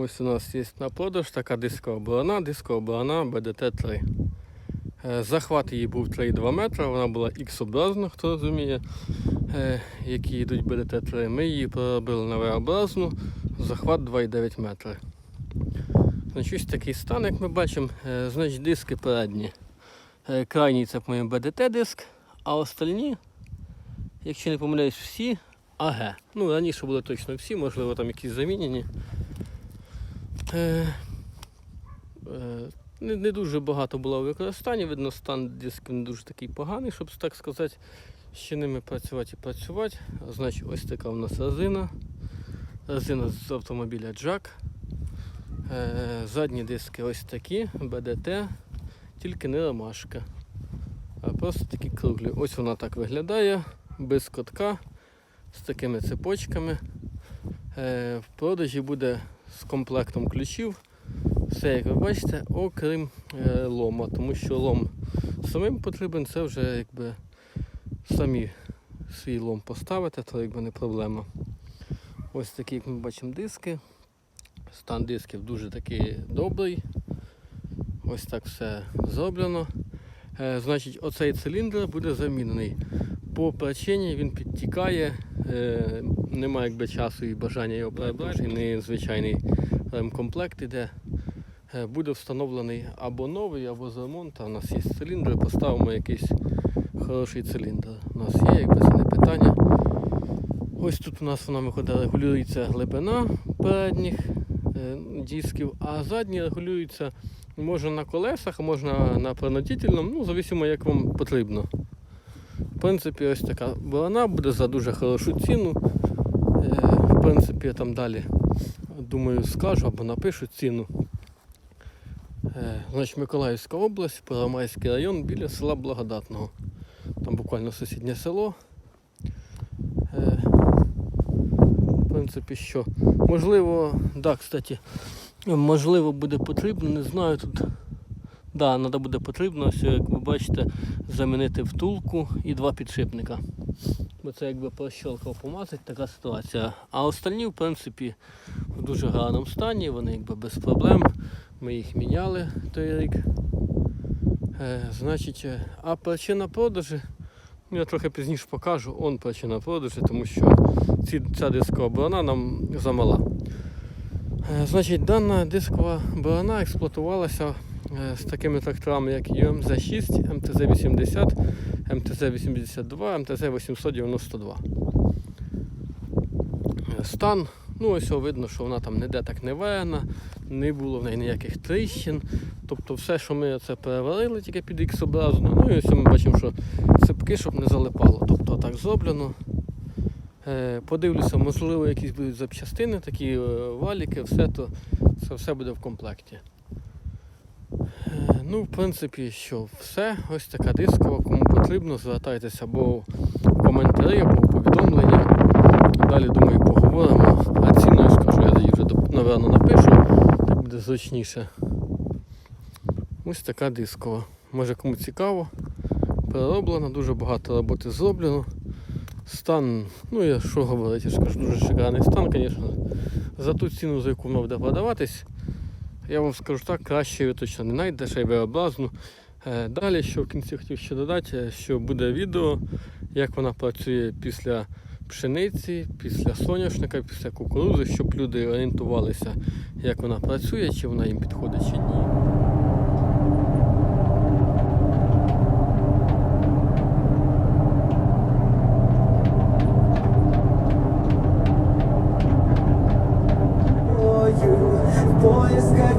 Ось у нас є на продаж така дискова борона, дискова борона БДТ-3. Е, Захват її був 3,2 метра, вона була X-образна, хто розуміє, е, які йдуть БДТ-3. Ми її проробили на V-образну, захват 2,9 метри. Ось такий стан, як ми бачимо, Е, значить диски передні. Крайній це по-моєму БДТ-диск, а остальні, якщо не помиляюсь, всі АГ. Ну, раніше були точно всі, можливо, там якісь замінені. Е, е, не, не дуже багато було в використанні, видно, стан дисків не дуже такий поганий, щоб так сказати, ще ними працювати і працювати. Значить, ось така у нас резина. Резина з автомобіля Jack. Е, задні диски ось такі, БДТ, тільки не ромашка. А просто такі круглі. Ось вона так виглядає, без котка, з такими цепочками. Е, в продажі буде з комплектом ключів. Все, як ви бачите, окрім е, лома, тому що лом самим потрібен, це вже якби самі свій лом поставити, то якби не проблема. Ось такі, як ми бачимо, диски. Стан дисків дуже такий добрий. Ось так все зроблено. Е, значить, оцей циліндр буде замінений. По причині він підтікає, е, немає якби часу і бажання його перебрати. Не звичайний ремкомплект іде. Е, Буде встановлений або новий, або з ремонту. У нас є циліндри, поставимо якийсь хороший циліндр. У нас є, якби це не питання. Ось тут у нас вона виходить, регулюється глибина передніх е, дисків, а задні регулюються можна на колесах, можна на проносительному, ну, зависимо як вам потрібно. В принципі, ось така борона буде за дуже хорошу ціну. В принципі, я там далі думаю скажу або напишу ціну. Е, Значить, Миколаївська область, Первомайський район біля села Благодатного. Там буквально сусіднє село. Е, В принципі, що. Можливо, да, кстати, можливо буде потрібно, не знаю тут. Да, треба буде потрібно, як ви бачите, замінити втулку і два підшипника. Це якби прощолкав помазати, така ситуація. А останні, в принципі, в дуже гарному стані, вони якби без проблем. Ми їх міняли той рік. Е, значить, е, а причина продажу, ну, я трохи пізніше покажу, он причина продажу, тому що ці, ця дискова борона нам замала. Е, Значить, дана дискова борона експлуатувалася з такими тракторами, як UMZ6, МТЗ-80, МТЗ-82, МТЗ-892. Е, Стан, ну ось видно, що вона там ніде так не вена, не було в неї ніяких тріщин. Тобто все, що ми це переварили тільки під X-образно. Ну і ось ми бачимо, що цепки, щоб не залипало. Тобто так зроблено. Е, Подивлюся, можливо, якісь будуть запчастини, такі е, валіки, все то це все буде в комплекті. Ну, в принципі, що все. Ось така дискова. Кому потрібно, звертайтеся або в коментарі, або в повідомлення. Далі, думаю, поговоримо. А ціну я скажу, я тоді вже напевно напишу, так буде зручніше. Ось така дискова. Може кому цікаво. Перероблено, дуже багато роботи зроблено. Стан, ну я що говорити, я ж кажу, дуже шикарний стан, звісно. За ту ціну, за яку вона буде продаватись, я вам скажу так, краще ви точно не знайдете, й облазну. Е, Далі, що в кінці хотів ще додати, е, що буде відео, як вона працює після пшениці, після соняшника, після кукурузи, щоб люди орієнтувалися, як вона працює, чи вона їм підходить чи ні. в поисках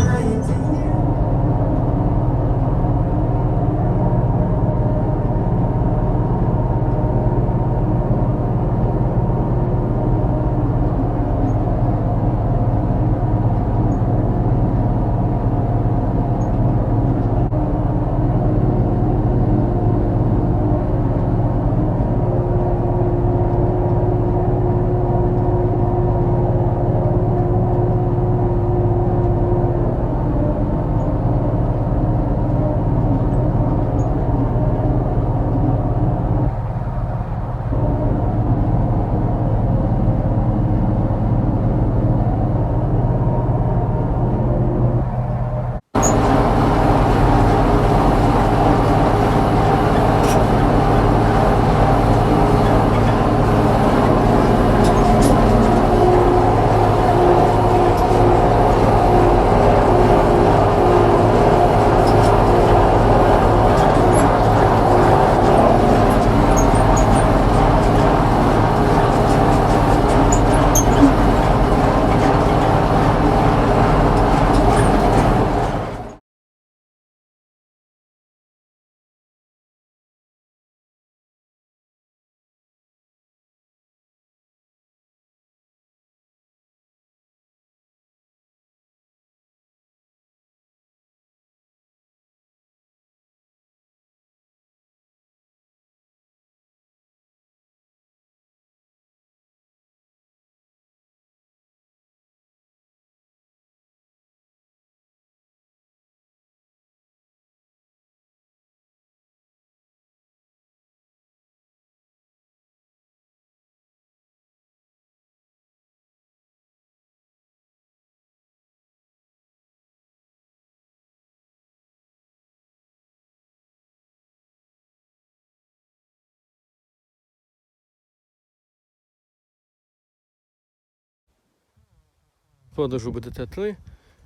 продажу БДТ-3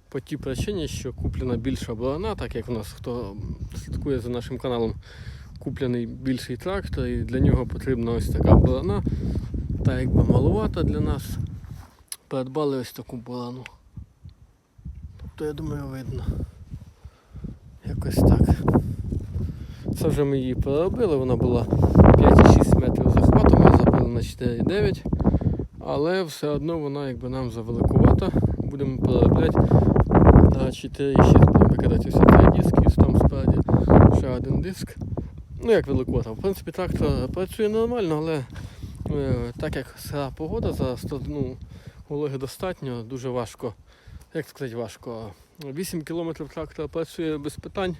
по тій причині, що куплена більша борона, так як в нас хто слідкує за нашим каналом, куплений більший трактор, і для нього потрібна ось така борона. Та якби малувата для нас. Придбали ось таку борону. Тобто, я думаю, видно. Якось так. Це вже ми її переробили, вона була 5,6 метрів захвату, ми забили на 4,9. Але все одно вона якби нам завеликувата. Будемо переробляти на 4,6 будемо викидати всі цей диск і там спереді ще один диск. Ну як великота. В принципі, трактор працює нормально, але е, так як сира погода зараз, то ну, вологи достатньо, дуже важко. Як сказати важко? 8 км трактор працює без питань,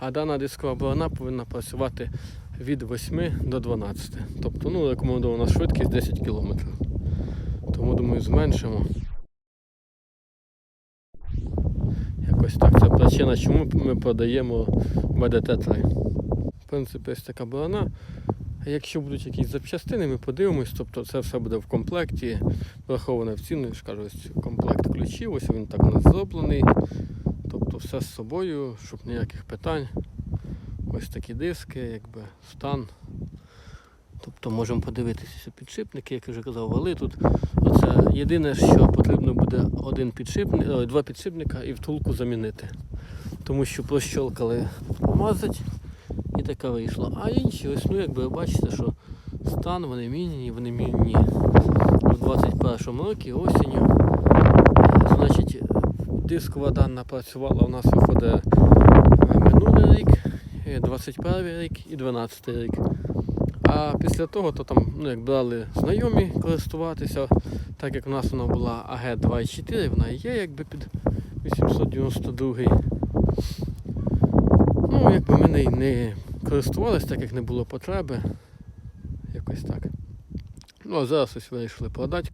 а дана дискова борона повинна працювати від 8 до 12. Тобто ну, рекомендована швидкість 10 км. Тому думаю, зменшимо. Якось так. Це причина, чому ми продаємо БДТ-3. В принципі, ось така борона. А Якщо будуть якісь запчастини, ми подивимось, тобто це все буде в комплекті, враховане в ціну, я ж кажу, ось комплект ключів, ось він так у нас зроблений. Тобто все з собою, щоб ніяких питань. Ось такі диски, якби стан. Тобто можемо подивитися підшипники, як я вже казав, вали тут. Оце єдине, що потрібно буде один підшипник, ой, два підшипника і втулку замінити. Тому що прощолкали помазать і така вийшла. А інші, ось ну якби ви бачите, що стан вони міняні, вони міняні у 21-му році осінню. Е, Значить, дискова дана працювала у нас виходить е, минулий рік, е, 21 рік і 12 рік. А після того, то там, ну, як брали знайомі користуватися, так як в нас вона була АГ 2.4, вона і є якби під 892. Ну, якби ми не, не користувалися, так як не було потреби. Якось так. Ну, а зараз ось вирішили продати.